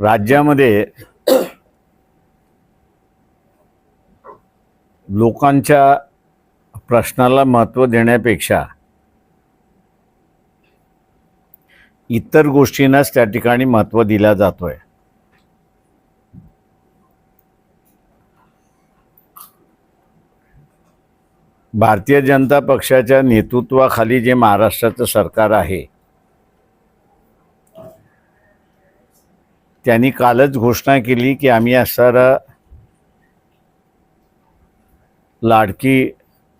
राज्यामध्ये लोकांच्या प्रश्नाला महत्त्व देण्यापेक्षा इतर गोष्टींनाच त्या ठिकाणी महत्त्व दिला जातोय. भारतीय जनता पक्षाच्या नेतृत्वाखाली जे महाराष्ट्राचं सरकार आहे त्यांनी कालच घोषणा केली की आम्ही असणारा लाडकी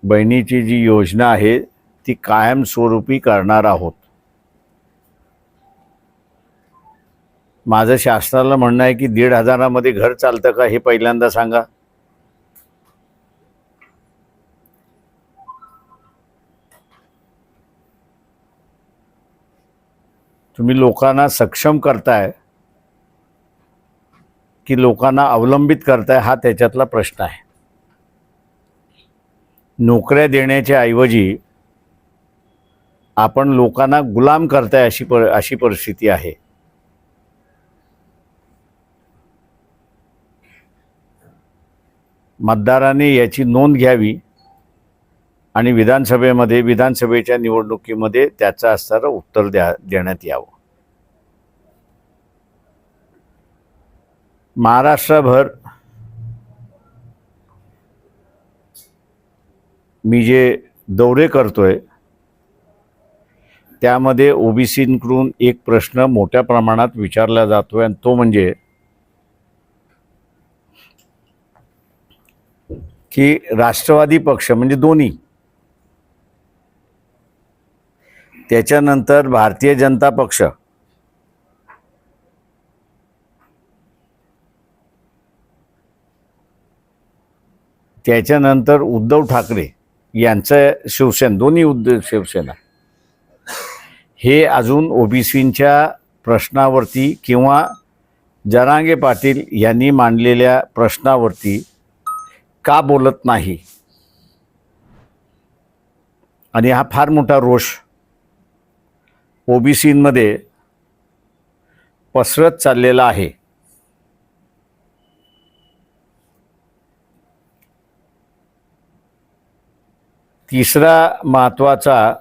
बहिणीची जी योजना आहे ती कायमस्वरूपी करणार आहोत. माझं शासनाला म्हणणं आहे की दीड हजारामध्ये घर चालतं का हे पहिल्यांदा सांगा. तुम्ही लोकांना सक्षम करताय. की लोकांना अवलंबित करताय हा त्याच्यातला प्रश्न आहे. नोकऱ्या देण्याच्या ऐवजी आपण लोकांना गुलाम करताय अशी पर अशी परिस्थिती आहे. मतदारांनी याची नोंद घ्यावी आणि विधानसभेमध्ये विधानसभेच्या निवडणुकीमध्ये त्याचं असणारं उत्तर द्या देण्यात यावं. महाराष्ट्रभर मी जे दौरे करतोय त्यामध्ये ओबीसींकडून एक प्रश्न मोठ्या प्रमाणात विचारला जातोय आणि तो म्हणजे की राष्ट्रवादी पक्ष म्हणजे दोन्ही त्याच्यानंतर भारतीय जनता पक्ष त्याच्यानंतर उद्धव ठाकरे यांचं शिवसेना दोन्ही उद्धव शिवसेना. हे अजून ओबीसींच्या प्रश्नावरती किंवा जरांगे पाटील यांनी मांडलेल्या प्रश्नावरती का बोलत नाही? आणि हा फार मोठा रोष ओबीसींमध्ये पसरत चाललेला आहे. तिसरा महत्त्वाचा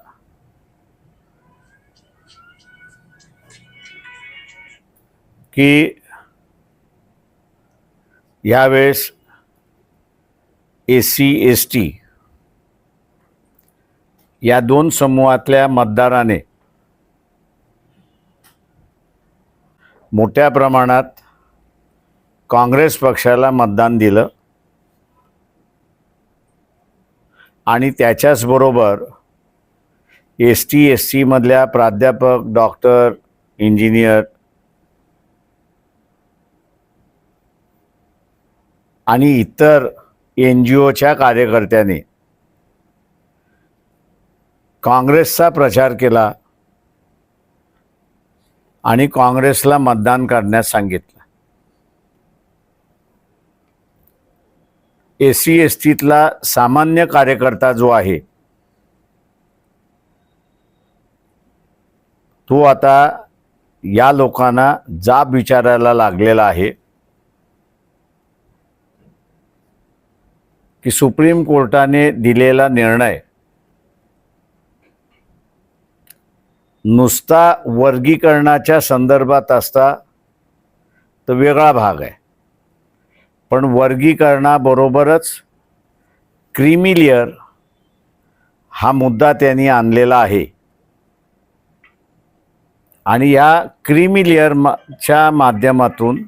की यावेळेस एस सी एस टी या दोन समूहातल्या मतदाराने मोठ्या प्रमाणात काँग्रेस पक्षाला मतदान दिलं. आणि त्याच्याचबरोबर एस टी एस सीमधल्या प्राध्यापक डॉक्टर इंजिनियर आणि इतर एन जी ओच्या कार्यकर्त्यांनी काँग्रेसचा प्रचार केला आणि काँग्रेसला मतदान करण्यास सांगितलं. एस सी एस टीतला सामान्य कार्यकर्ता जो आहे तो आता या लोकांना जाब विचारायला लागलेला आहे की सुप्रीम कोर्टाने दिलेला निर्णय नुसता वर्गीकरणाच्या संदर्भात असता तर वेगळा भाग आहे. पण वर्गीकरणाबरोबरच क्रिमिलियर हा मुद्दा त्यांनी आणलेला आहे. आणि या क्रिमिलियरच्या माध्यमातून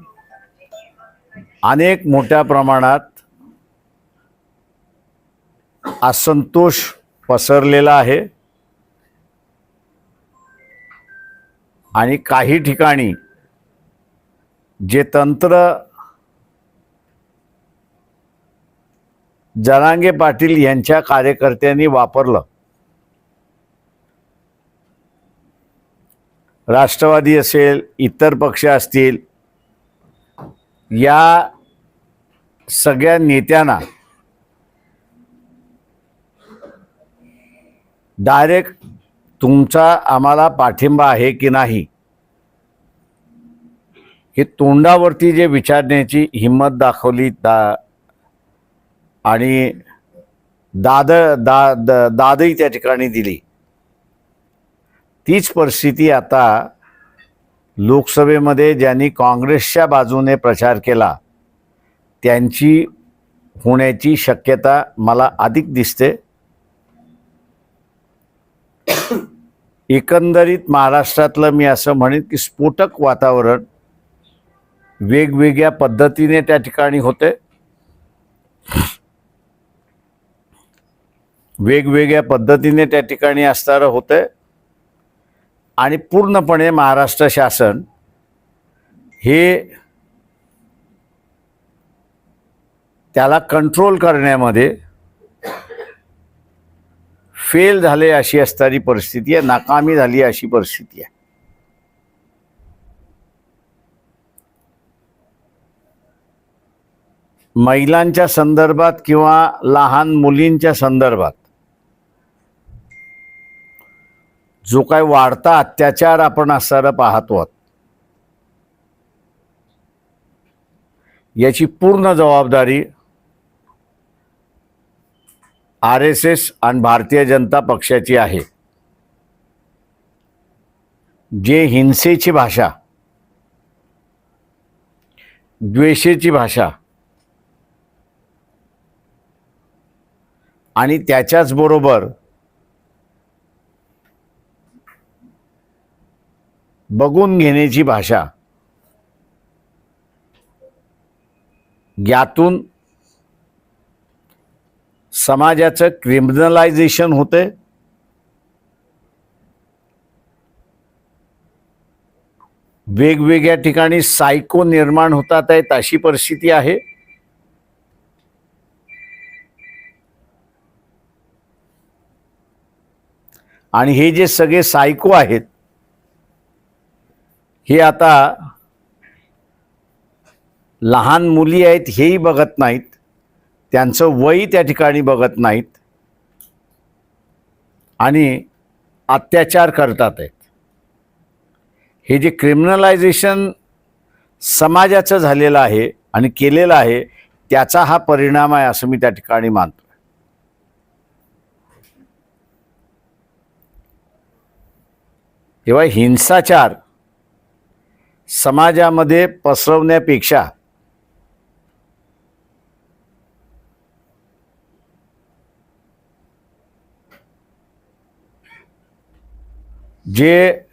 अनेक मोठ्या प्रमाणात असंतोष पसरलेला आहे. आणि काही ठिकाणी जे तंत्र जरांगे पाटील यांच्या कार्यकर्त्यांनी वापरलं. राष्ट्रवादी असेल इतर पक्ष असतील या सगळ्या नेत्यांना डायरेक्ट तुमचा आम्हाला पाठिंबा आहे की नाही हे तोंडावरती जे विचारण्याची हिंमत दाखवली दा आणि दाद दा द- दादही त्या ठिकाणी दिली. तीच परिस्थिती आता लोकसभेमध्ये ज्यांनी काँग्रेसच्या बाजूने प्रचार केला त्यांची होण्याची शक्यता मला अधिक दिसते. एकंदरीत महाराष्ट्रातलं मी असं म्हणेन की स्फोटक वातावरण वेगवेगळ्या पद्धतीने त्या ठिकाणी होते. वेगवेगळ्या पद्धतीने त्या ठिकाणी असणारं होतं आणि पूर्णपणे महाराष्ट्र शासन हे त्याला कंट्रोल करण्यामध्ये फेल झाले अशी असणारी परिस्थिती आहे नाकामी झाली अशी परिस्थिती आहे. महिलांच्या संदर्भात किंवा लहान मुलींच्या संदर्भात जो काय वाढता अत्याचार आपण असणारा पाहतो आहोत, याची पूर्ण जबाबदारी आर एस एस आणि भारतीय जनता पक्षाची आहे. जे हिंसेची भाषा द्वेषेची भाषा आणि त्याच्याच बघून घेण्याची भाषा. यातून समाजाचं क्रिमिनलायझेशन होते वेगवेगळ्या ठिकाणी सायको निर्माण होतात आहेत अशी परिस्थिती आहे. आणि हे जे सगळे सायको आहेत हे आता लहान मुली आहेत हेही बघत नाहीत. त्यांचं वय त्या ठिकाणी बघत नाहीत. आणि अत्याचार करतात आहेत. हे जे क्रिमिनलायझेशन समाजाचं झालेलं आहे आणि केलेलं आहे त्याचा हा परिणाम आहे असं मी त्या ठिकाणी मानतो तेव्हा हिंसाचार समाजामध्ये पसरवण्यापेक्षा जे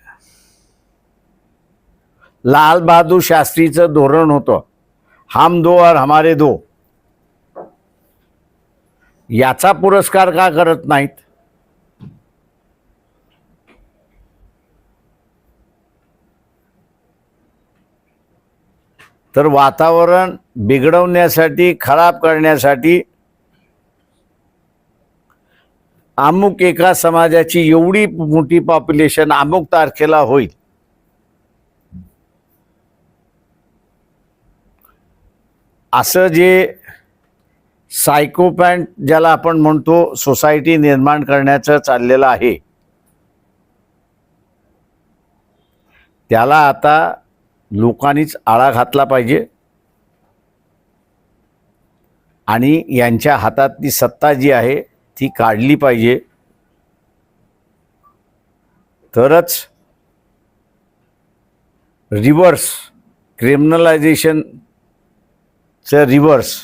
लालबहादूर शास्त्रीचं धोरण होतं हम दो और हमारे दो याचा पुरस्कार का करत नाहीत? तर वातावरण बिघडवण्यासाठी खराब करण्यासाठी अमुक एका समाजाची एवढी मोठी पॉप्युलेशन अमुक तारखेला होईल. असं जे सायकोपॅन्ट ज्याला आपण म्हणतो सोसायटी निर्माण करण्याचं चाललेलं आहे. त्याला आता लोकांनीच आळा घातला पाहिजे. आणि यांच्या हातातली सत्ता जी आहे ती काढली पाहिजे. तरच रिव्हर्स क्रिमिनलायझेशनचं रिव्हर्स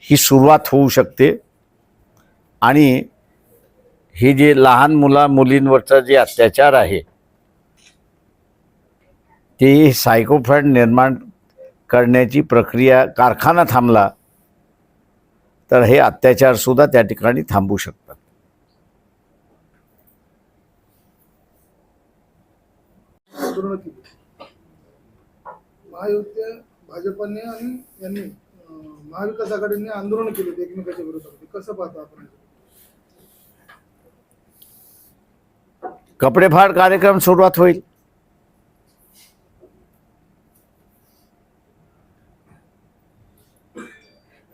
ही सुरुवात होऊ शकते. आणि हे जे लहान मुला मुलींवरचा जे अत्याचार आहे ते सायकोफॅड निर्माण करण्याची प्रक्रिया कारखाना थांबला तर हे अत्याचारसुद्धा त्या ठिकाणी थांबू शकतात. महायुती भाजपने आणि यांनी महाविकास आघाडीने आंदोलन केले एकमेकाच्या विरोधात कसं पाहता आपण? कपडेफाड कार्यक्रम सुरुवात होईल.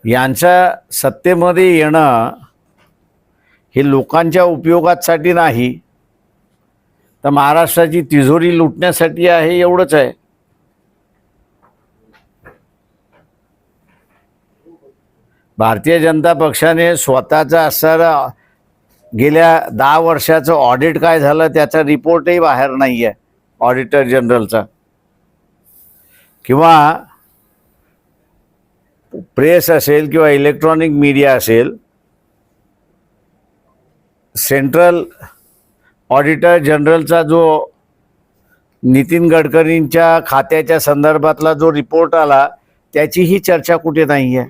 यांच्या सत्तेमध्ये येणं हे लोकांच्या उपयोगासाठी नाही. तर महाराष्ट्राची तिजोरी लुटण्यासाठी आहे एवढंच आहे. भारतीय जनता पक्षाने स्वतःचा असणारा गेल्या दहा वर्षाचं ऑडिट काय झालं त्याचा रिपोर्टही बाहेर नाही आहे ऑडिटर जनरलचा. किंवा प्रेस असेल किंवा इलेक्ट्रॉनिक मीडिया असेल सेंट्रल ऑडिटर जनरलचा जो नितीन गडकरींच्या खात्याच्या संदर्भातला जो रिपोर्ट आला त्याचीही चर्चा कुठे नाही आहे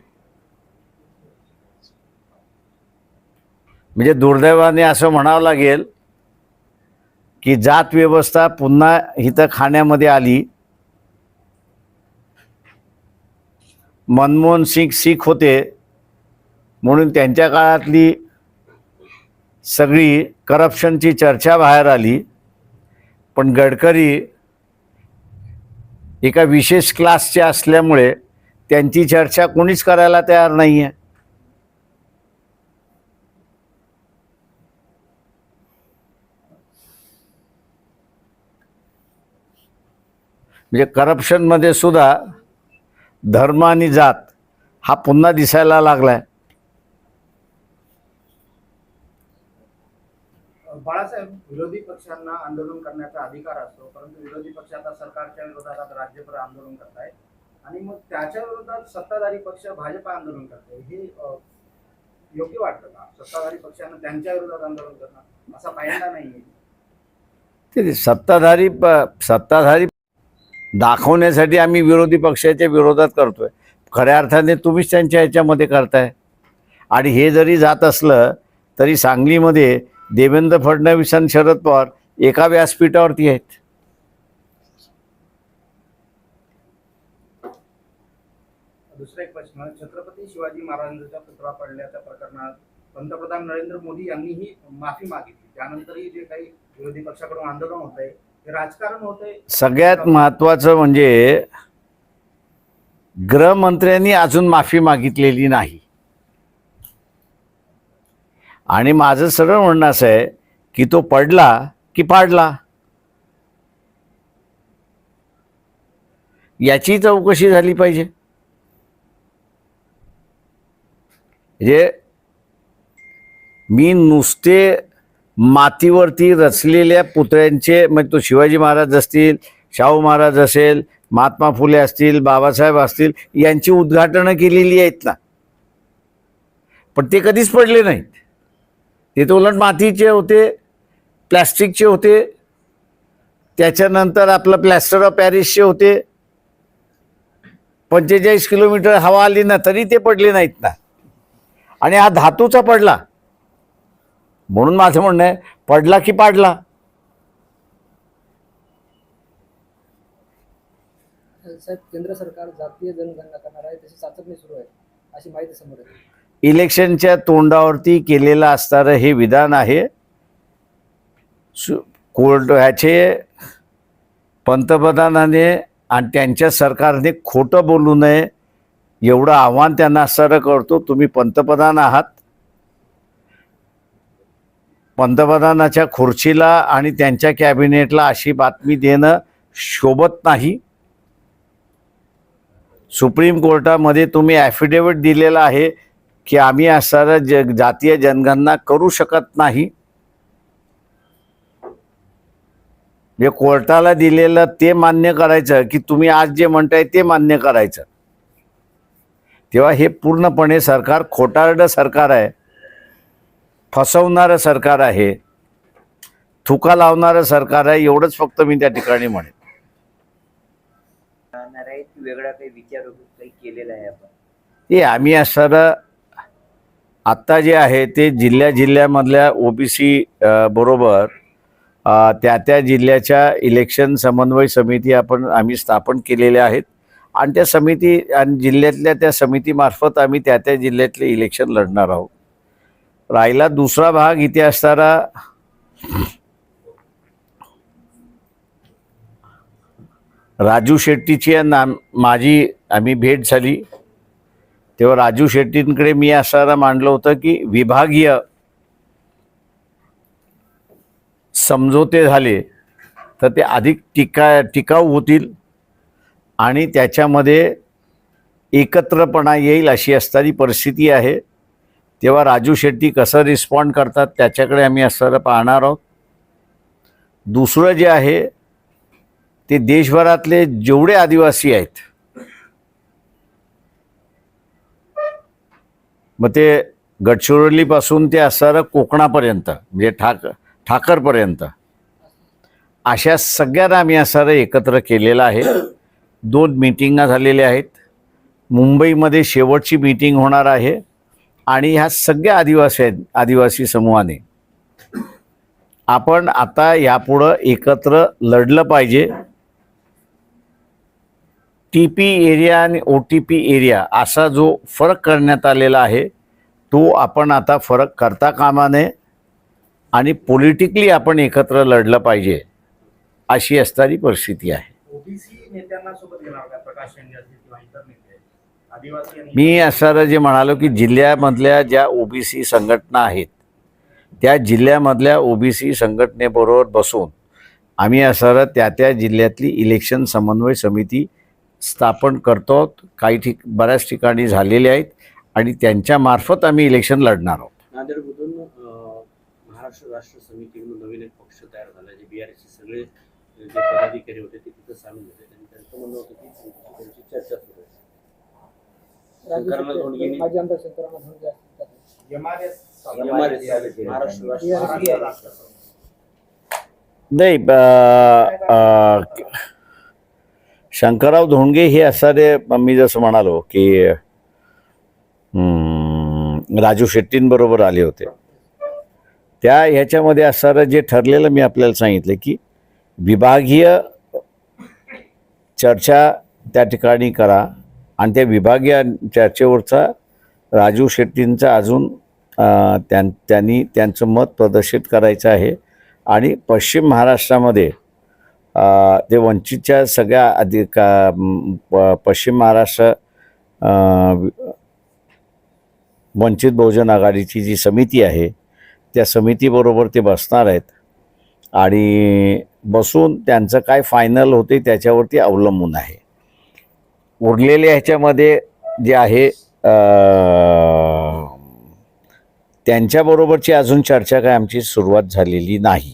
म्हणजे दुर्दैवाने असं म्हणावं लागेल की जात व्यवस्था पुन्हा इथं खाण्यामध्ये आली. मनमोहन सिंग सिख होते. म्हणून त्यांच्या काळातली सगळी करप्शनची चर्चा बाहेर आली. पण गडकरी एका विशेष क्लासचे असल्यामुळे त्यांची चर्चा कोणीच करायला तयार नाही आहे म्हणजे करप्शनमध्ये सुद्धा धर्म आणि जात हा पुन्हा दिसायला लागलाय. बाळासाहेब विरोधी पक्षांना आंदोलन करण्याचा अधिकार असतो परंतु विरोधी पक्ष आता सरकारच्या विरोधात राज्यभर आंदोलन करतायत. आणि मग त्याच्या विरोधात सत्ताधारी पक्ष भाजप आंदोलन करते हे योग्य वाटतं का? सत्ताधारी पक्षांना त्यांच्या विरोधात आंदोलन करणं असा पायंडा नाहीये. ते सत्ताधारी प सत्ताधारी दाखवण्यासाठी आम्ही विरोधी पक्षाच्या विरोधात करतोय. खऱ्या अर्थाने तुम्हीच त्यांच्या ह्याच्यामध्ये करताय. आणि हे जरी जात असलं तरी सांगलीमध्ये देवेंद्र फडणवीस आणि शरद पवार एका व्यासपीठावरती आहेत. दुसरा एक प्रश्न छत्रपती शिवाजी महाराजांचा पुतळा पडल्याच्या प्रकरणात पंतप्रधान नरेंद्र मोदी यांनीही माफी मागितली. त्यानंतरही जे काही विरोधी पक्षाकडून आंदोलन होत आहे राजकारण होतंय. सगळ्यात महत्वाचं म्हणजे गृहमंत्र्यांनी अजून माफी मागितलेली नाही. आणि माझं सरळ म्हणणं असं आहे की तो पडला की पाडला? याची चौकशी झाली पाहिजे. म्हणजे मी नुसते मातीवरती रचलेल्या पुतळ्यांचे म्हणजे तो शिवाजी महाराज असतील शाहू महाराज असेल महात्मा फुले असतील बाबासाहेब असतील यांची उद्घाटनं केलेली आहेत ना. पण ते कधीच पडले नाहीत. ते तर उलट मातीचे होते प्लॅस्टिकचे होते. त्याच्यानंतर आपलं प्लॅस्टर ऑफ पॅरिसचे होते. पंचेचाळीस किलोमीटर हवा आली ना तरी ते पडले नाहीत ना. आणि हा धातूचा पडला. म्हणून माझं म्हणणं आहे पडला की पाडला. साहेब केंद्र सरकार जातीय जनगणना करणार आहे त्याची चाचपणी सुरू आहे अशी माहिती समोर इलेक्शनच्या तोंडावरती केलेलं असणारं हे विधान आहे कोर्ट ह्याचे पंतप्रधानाने आणि त्यांच्या सरकारने खोटं बोलू नये एवढं आव्हान त्यांना असणारं करतो तुम्ही पंतप्रधान आहात. पंतप्रधानाच्या खुर्चीला आणि त्यांच्या कॅबिनेटला अशी बातमी देणं शोभत नाही. सुप्रीम कोर्टामध्ये तुम्ही ॲफिडेविट दिलेला आहे की आम्ही असणारं ज जातीय जनगणना करू शकत नाही. जे कोर्टाला दिलेलं ते मान्य करायचं की तुम्ही आज जे म्हणताय ते मान्य करायचं. तेव्हा हे पूर्णपणे सरकार खोटारडं सरकार आहे. फसवणारं सरकार आहे थुका लावणारं सरकार आहे एवढंच फक्त मी त्या ठिकाणी म्हणेन. वेगळा काही विचार काही केलेला आहे आपण. ते आम्ही असणारं आत्ता जे आहे ते जिल्ह्या जिल्ह्यामधल्या ओबीसी बरोबर त्या त्या जिल्ह्याच्या इलेक्शन समन्वय समिती आपण आम्ही स्थापन केलेल्या आहेत. आणि त्या समिती आणि जिल्ह्यातल्या त्या समितीमार्फत आम्ही त्या त्या जिल्ह्यातले इलेक्शन लढणार आहोत. राहिला दुसरा भाग इथे असणारा राजू शेट्टीची नाम माझी आम्ही भेट झाली. तेव्हा राजू शेट्टींकडे मी असणारा मांडलं होतं की विभागीय समझोते झाले तर ते अधिक टिका टिकाऊ होतील आणि त्याच्यामध्ये एकत्रपणा येईल अशी असणारी परिस्थिती आहे. तेव्हा राजू शेट्टी कसं रिस्पॉन्ड करतात त्याच्याकडे आम्ही असं पाहणार आहोत. दुसरं जे आहे ते देशभरातले जेवढे आदिवासी आहेत मग ते गडचिरोलीपासून ते असणारं कोकणापर्यंत म्हणजे ठाक ठाकरपर्यंत अशा सगळ्यांना आम्ही असणारं एकत्र केलेलं आहे. दोन मिटिंगा झालेल्या आहेत. मुंबईमध्ये शेवटची मीटिंग होणार आहे. आणि ह्या सगळ्या आदिवासी आहेत आदिवासी समूहाने. आपण आता यापुढं एकत्र लढलं पाहिजे. टी पी एरिया आणि ओ टी पी एरिया असा जो फरक करण्यात आलेला आहे तो आपण आता फरक करता कामा नये आणि पॉलिटिकली आपण एकत्र लढलं पाहिजे अशी असणारी परिस्थिती आहे. ओबीसी नेत्यांना सोबत घेणार प्रकाश मी असं जे म्हणालो की जिल्ह्यामधल्या ज्या ओबीसी संघटना आहेत त्या जिल्ह्यामधल्या ओबीसी संघटनेबरोबर बसून आम्ही असं त्या त्या जिल्ह्यातली इलेक्शन समन्वय समिती स्थापन करतो. आहोत काही ठिक बऱ्याच ठिकाणी झालेले आहेत आणि त्यांच्यामार्फत आम्ही इलेक्शन लढणार आहोत. नांदेडमधून महाराष्ट्र राष्ट्र समिती म्हणून नवीन एक पक्ष तयार झाला जे बीआरएसचे सगळे जे पदाधिकारी होते ते तिथं सामील झाले आणि त्यांचं म्हणणं होतं की त्यांची चर्चा सुरू आहे. शंकरराव शेट्टी, धोंडगेंनी- माजी आमदार शंकरराव धोंडगे असतील. MRS MRS महाराष्ट्र राष्ट्र महाराष्ट्र राष्ट्र नाही ब- अ, शंकरराव धोंडगे हे असणारे मी जसं म्हणालो की हम्म, राजू शेट्टींबरोबर आले होते. त्या ह्याच्यामध्ये असणारं जे ठरलेलं मी आपल्याला सांगितलं की विभागीय चर्चा त्या ठिकाणी करा. आणि त्या विभागीय चर्चेवरचा राजू शेट्टींचा अजून त्यां त्यांनी त्यांचं मत प्रदर्शित करायचं आहे. आणि पश्चिम महाराष्ट्रामध्ये ते वंचितच्या सगळ्या आधी का प- पश्चिम महाराष्ट्र वंचित बहुजन आघाडीची जी समिती आहे त्या समितीबरोबर ते बसणार आहेत. आणि बसून त्यांचं काय फायनल होते त्याच्यावरती अवलंबून आहे. उरलेल्या ह्याच्यामध्ये जे आहे त्यांच्याबरोबरची अजून चर्चा काय आमची सुरुवात झालेली नाही.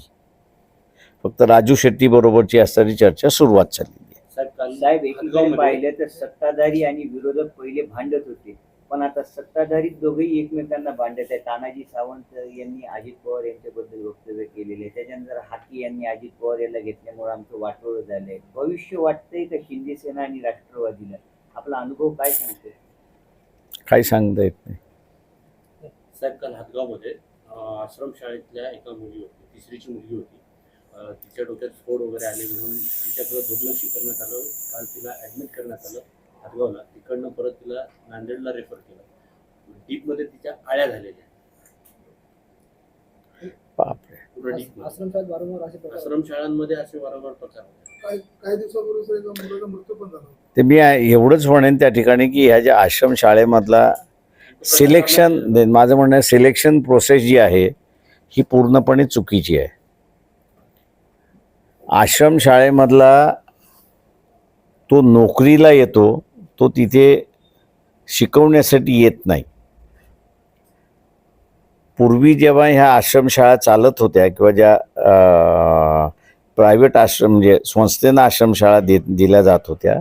फक्त राजू शेट्टी बरोबरची असणारी चर्चा सुरुवात झालेली आहे. साहेब पाहिलं तर सत्ताधारी आणि विरोधक पहिले भांडत होते. पण आता सत्ताधारी दोघेही एकमेकांना भांडत आहेत. तानाजी सावंत यांनी अजित पवार यांच्याबद्दल वक्तव्य केलेले आहे त्याच्यानंतर हाती यांनी अजित पवार याला घेतल्यामुळे आमचं वाटोळं झालंय. भविष्य वाटतंय का शिंदे सेना आणि राष्ट्रवादीला? आपला अनुभव काय सांगतो काही सांगता येत नाही. साहेब काल हदगावमध्ये अं, आश्रमशाळेतल्या एका मुली होती तिसरीची मुलगी होती. तिच्या डोक्यात स्फोट वगैरे आले म्हणून तिच्याकडे दुर्लक्ष करण्यात आलं. काल तिला ॲडमिट करण्यात आलं. हदगावला तिकडनं परत तिला नांदेडला रेफर केलं. डीपमध्ये तिच्या आळ्या झालेल्या. आश्रमशाळांमध्ये असे वारंवार प्रकार काही दिवसापूर्वी मृत्यू पण झाला. ते मी एवढंच म्हणेन त्या ठिकाणी की ह्या ज्या आश्रम शाळेमधला सिलेक्शन माझं म्हणणं आहे सिलेक्शन प्रोसेस जी आहे ही पूर्णपणे चुकीची आहे. आश्रम शाळेमधला तो नोकरीला येतो तो तिथे शिकवण्यासाठी येत नाही. पूर्वी जेव्हा ह्या आश्रमशाळा चालत होत्या किंवा ज्या प्रायव्हेट आश्रम म्हणजे संस्थेनं आश्रमशाळा दे दिल्या जात होत्या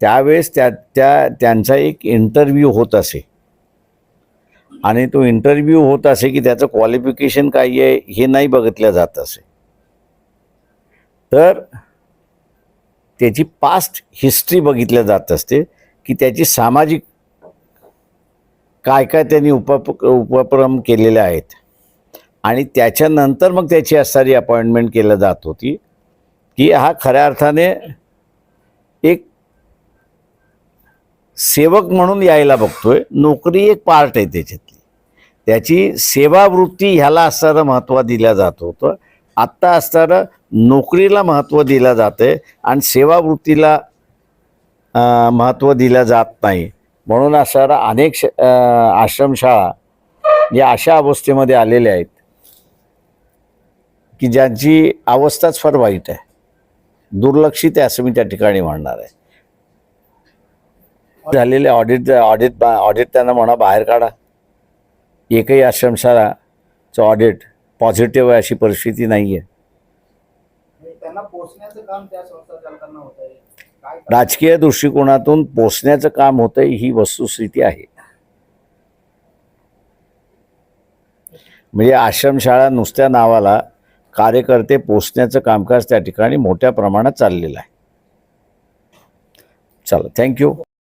त्यावेळेस त्या त्या त्यांचा एक इंटरव्ह्यू होत असे. आणि तो इंटरव्ह्यू होत असे की त्याचं क्वालिफिकेशन काय आहे हे नाही बघितलं जात असे. तर त्याची पास्ट हिस्ट्री बघितल्या जात असते की त्याची सामाजिक काय काय त्यांनी उपप उपक्रम केलेले आहेत. आणि त्याच्यानंतर मग त्याची असणारी अपॉइंटमेंट केलं जात होती की हा खऱ्या अर्थाने एक सेवक म्हणून यायला बघतोय नोकरी एक पार्ट आहे त्याच्यातली. त्याची सेवावृत्ती ह्याला असणारं महत्त्व दिलं जात होतं. आत्ता असणारं नोकरीला महत्त्व दिलं जाते आणि सेवावृत्तीला महत्त्व दिलं जात नाही. म्हणून असणारा अनेक श आश्रमशाळा या अशा अवस्थेमध्ये आलेल्या आहेत की ज्यांची अवस्थाच फार वाईट आहे. दुर्लक्षित आहे असं मी त्या ठिकाणी म्हणणार आहे. झालेले ऑडिट ऑडिट ऑडिट त्यांना म्हणा बाहेर काढा. एकही आश्रमशाळाचं ऑडिट पॉझिटिव्ह आहे अशी परिस्थिती नाही आहे राजकीय दृष्टिकोनातून पोचण्याचं काम होतं ही वस्तुस्थिती आहे. म्हणजे आश्रमशाळा नुसत्या नावाला कार्यकर्ते पोचण्याचं कामकाज त्या ठिकाणी मोठ्या प्रमाणात चाललेलं आहे. चला थँक्यू